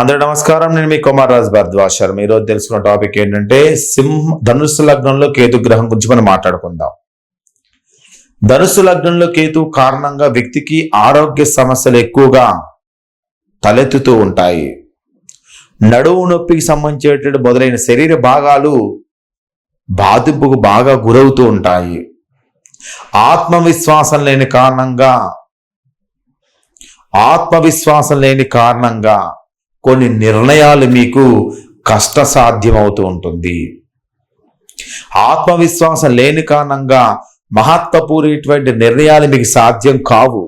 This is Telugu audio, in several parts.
అందరూ నమస్కారం. నేను మీ కుమార్ రాజ్ భరద్వాజ్ శర్మ ఈరోజు తెలుసుకున్న టాపిక్ ఏంటంటే సింహ ధనుస్సు లగ్నంలో కేతు గ్రహం గురించి మనం మాట్లాడుకుందాం. ధనుస్సు లగ్నంలో కేతు కారణంగా వ్యక్తికి ఆరోగ్య సమస్యలు ఎక్కువగా తలెత్తుతూ ఉంటాయి. నడువు నొప్పికి సంబంధించేటువంటి మొదలైన శరీర భాగాలు బాధింపుకు బాగా గురవుతూ ఉంటాయి. ఆత్మవిశ్వాసం లేని కారణంగా ఆత్మవిశ్వాసం లేని కారణంగా కొన్ని నిర్ణయాలు మీకు కష్టసాధ్యమవుతూ ఉంటుంది ఆత్మవిశ్వాసం లేని కారణంగా మహత్వపూరిటువంటి నిర్ణయాలు మీకు సాధ్యం కావు.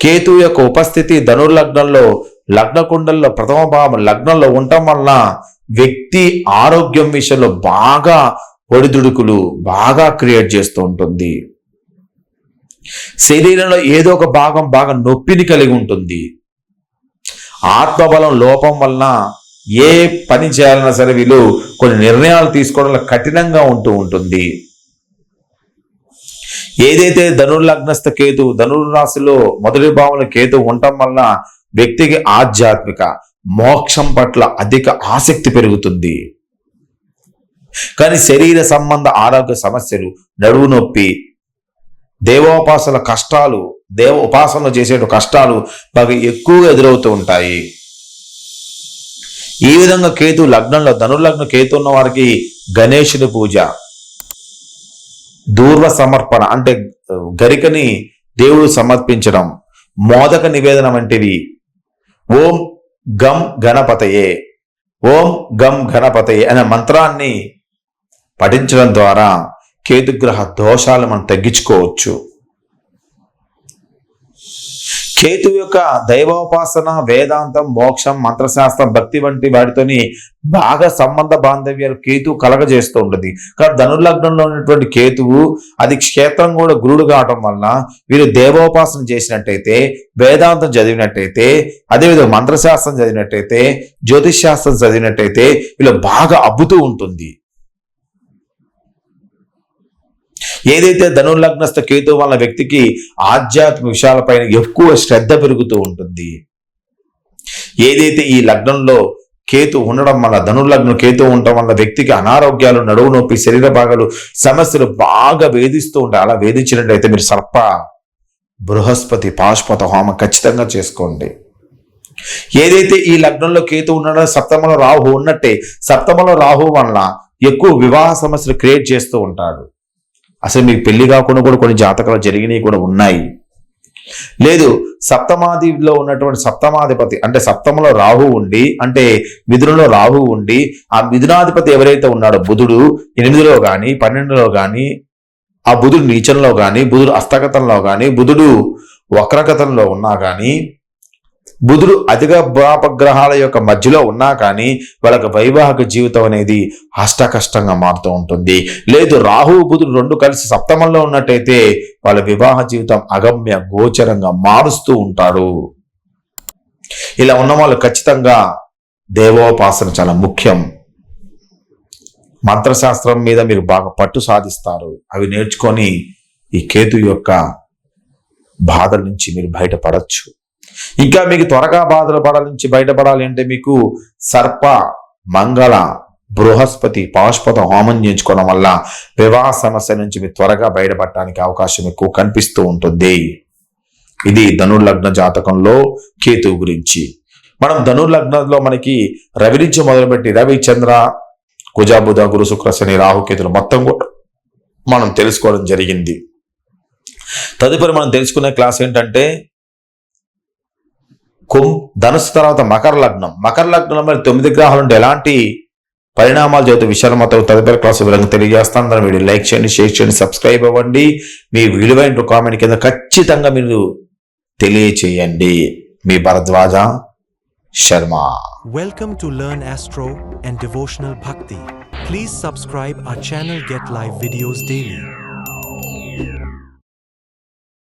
కేతు యొక్క ఉపస్థితి ధనుర్లగ్నంలో లగ్నకుండల్లో ప్రథమ భావం లగ్నంలో ఉండటం వలన వ్యక్తి ఆరోగ్యం విషయంలో బాగా ఒడిదుడుకులు బాగా క్రియేట్ చేస్తూ ఉంటుంది. శరీరంలో ఏదో ఒక భాగం బాగా నొప్పిని కలిగి ఉంటుంది. ఆత్మబలం లోపం వలన ఏ పని చేయాలన్నా సరే వీళ్ళు కొన్ని నిర్ణయాలు తీసుకోవడంలో కఠినంగా ఉంటూ ఉంటుంది. ఏదైతే ధనుర్లగ్నస్థ కేతు ధనుర్రాశిలో మొదటి భావంలో కేతు ఉండటం వలన వ్యక్తికి ఆధ్యాత్మిక మోక్షం పట్ల అధిక ఆసక్తి పెరుగుతుంది. కానీ శరీర సంబంధ ఆరోగ్య సమస్యలు నడువు నొప్పి దేవోపాసన కష్టాలు దేవ ఉపాసన చేసే కష్టాలు బాగా ఎక్కువగా ఎదురవుతూ ఉంటాయి. ఈ విధంగా కేతు లగ్నంలో ధనుర్లగ్న కేతు ఉన్న వారికి గణేశుని పూజ దూర్వ సమర్పణ అంటే గరికని దేవుడు సమర్పించడం మోదక నివేదన వంటివి. ఓం గం గణపతయే ఓం గం గణపతయే అనే మంత్రాన్ని పఠించడం ద్వారా కేతుగ్రహ దోషాలు మనం తగ్గించుకోవచ్చు. కేతు యొక్క దైవోపాసన వేదాంతం మోక్షం మంత్రశాస్త్రం భక్తి వంటి వాటితోని బాగా సంబంధ బాంధవ్యాలు కేతు కలగజేస్తూ ఉంటుంది. కానీ ధనుర్లగ్నంలో ఉన్నటువంటి కేతువు అది క్షేత్రం కూడా గురుడు కావటం వలన వీరు దేవోపాసన చేసినట్టయితే వేదాంతం చదివినట్టయితే అదేవిధంగా మంత్రశాస్త్రం చదివినట్టయితే జ్యోతిష్ శాస్త్రం చదివినట్టయితే వీళ్ళు బాగా అబ్బుతూ ఉంటుంది. ఏదైతే ధనుర్లగ్నస్థ కేతు వల్ల వ్యక్తికి ఆధ్యాత్మిక విషయాలపైన ఎక్కువ శ్రద్ధ పెరుగుతూ ఉంటుంది. ఏదైతే ఈ లగ్నంలో కేతు ఉండడం వల్ల ధనుర్లగ్నం కేతు ఉండడం వల్ల వ్యక్తికి అనారోగ్యాలు నడువు నొప్పి శరీర భాగాలు సమస్యలు బాగా వేధిస్తూ ఉంటాయి. అలా వేధించినట్టయితే మీరు సర్ప బృహస్పతి పాశుపత హోమం ఖచ్చితంగా చేసుకోండి. ఏదైతే ఈ లగ్నంలో కేతు ఉన్నాడో సప్తమలో రాహు ఉన్నట్టే సప్తమలో రాహు వలన ఎక్కువ వివాహ సమస్యలు క్రియేట్ చేస్తూ ఉంటాడు. అసలు మీకు పెళ్ళి కాకుండా కూడా కొన్ని జాతకాలు జరిగినవి కూడా ఉన్నాయి. లేదు సప్తమాదిలో ఉన్నటువంటి సప్తమాధిపతి అంటే సప్తమలో రాహు ఉండి అంటే మిథునంలో రాహు ఉండి ఆ మిథునాధిపతి ఎవరైతే ఉన్నాడో బుధుడు ఎనిమిదిలో కానీ పన్నెండులో కానీ ఆ బుధుడు నీచంలో కానీ బుధుడు హస్తగతంలో కానీ బుధుడు వక్రగతంలో ఉన్నా కానీ బుధుడు అధిక పాపగ్రహాల యొక్క మధ్యలో ఉన్నా కానీ వాళ్ళకి వైవాహిక జీవితం అనేది అష్టకష్టంగా మారుతూ ఉంటుంది. లేదు రాహు బుధుడు రెండు కలిసి సప్తమంలో ఉన్నట్టయితే వాళ్ళ వివాహ జీవితం అగమ్య గోచరంగా మారుస్తూ ఉంటారు. ఇలా ఉన్న వాళ్ళు ఖచ్చితంగా దేవోపాసన చాలా ముఖ్యం. మంత్రశాస్త్రం మీద మీరు బాగా పట్టు సాధిస్తారు. అవి నేర్చుకొని ఈ కేతు యొక్క బాధల నుంచి మీరు బయటపడచ్చు. ఇంకా మీకు త్వరగా బాధలు పడాల నుంచి బయటపడాలి అంటే మీకు సర్ప మంగళ బృహస్పతి పాశుపత హోమం చేయించుకోవడం వల్ల వివాహ సమస్య నుంచి మీరు త్వరగా బయటపడటానికి అవకాశం ఎక్కువ కనిపిస్తూ ఉంటుంది. ఇది ధనుర్లగ్న జాతకంలో కేతు గురించి. మనం ధనుర్లగ్నంలో మనకి రవి నుంచి మొదలుపెట్టి రవి చంద్ర కుజాబుధ గురు శుక్ర శని రాహుకేతులు మొత్తం కూడా మనం తెలుసుకోవడం జరిగింది. తదుపరి మనం తెలుసుకునే క్లాస్ ఏంటంటే కుం ధనుసు తర్వాత మకర లగ్నం. మకర లగ్నంలో మరి తొమ్మిది గ్రహాలు ఉంటే ఎలాంటి పరిణామాలు చదివితే విషయాలు మొత్తం తదుపరి క్లాస్ వివరంగా తెలియజేస్తాను. దాని వీడియో లైక్ చేయండి షేర్ చేయండి సబ్స్క్రైబ్ అవ్వండి. మీ విలువైన కామెంట్ కింద ఖచ్చితంగా మీరు తెలియచేయండి. మీ Bharadwaja Sharma. Welcome to learn astro and devotional Bhakti please subscribe our channel get live videos daily